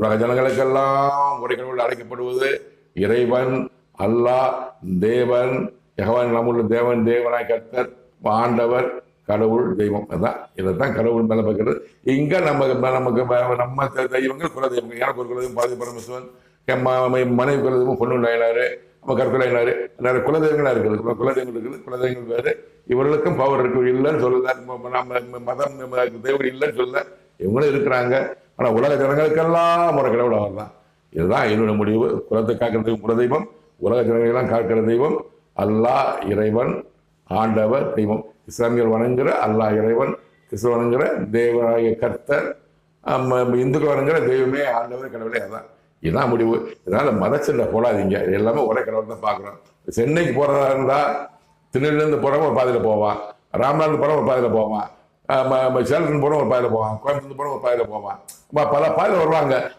உலக ஜனங்களுக்கெல்லாம் ஒரே அழைக்கப்படுவது இறைவன் அல்லாஹ் தேவன் யகவான் நம்முள்ள தேவன் தேவனாய் கர்த்தர் ஆண்டவர் கடவுள் தெய்வம். அதான் இதைத்தான் கடவுள் மேலே பார்க்கறது இங்கே நம்ம நமக்கு நம்ம தெய்வங்கள் குல தெய்வங்கள். எனக்கு ஒரு குலதெய்வம் பாதி பரமசிவன் மனைவி குலதெய்வம் பொண்ணு நாயனாரு நம்ம கற்கொலை நாயனாரு நிறைய குலதெய்வங்களாக இருக்குது? குல- குலதெய்வங்கள் இருக்குது குலதெய்வங்கள் வேறு. இவர்களுக்கும் பவர் இருக்கு. இல்லைன்னு சொல்லல. நம்ம மதம் தெய்வம் இல்லைன்னு சொல்லல. இவங்களும் இருக்கிறாங்க. ஆனால் உலக ஜனங்களுக்கெல்லாம் ஒரு கடவுள் அவர் தான் இதுதான் என்னுடைய முடிவு. குலத்தை காக்கிற தெய்வம் குலதெய்வம் உலக ஜனங்களெல்லாம் காக்கிற தெய்வம் அல்லாஹ் இறைவன் ஆண்டவர் தெய்வம். இஸ்லாமியர் வணங்குற அல்லாஹ் இறைவன் கிறிஸ்துவ வணங்குற தேவராய கர்த்தர் இந்துக்கள் வணங்குற தெய்வமே ஆண்டவர் கடவுளே அதான். இதுதான் முடிவு. இதனால் மதச்சண்டை போடாதீங்க. எல்லாமே ஒரே கடவுள் தான் பார்க்குறோம். சென்னைக்கு போகிறதா இருந்தால் திருநெல்வேலிருந்து போகிறவங்க ஒரு பாதையில் போவான். ராமநாதன் போகிறவங்க ஒரு பாதையில் போவான். சேலத்துலேருந்து போகிறவங்க ஒரு பாதையில் போவான். கோயம்புத்தூர் போகிறவங்க ஒரு பாதையில் போவான். பல பாதையில வருவாங்க.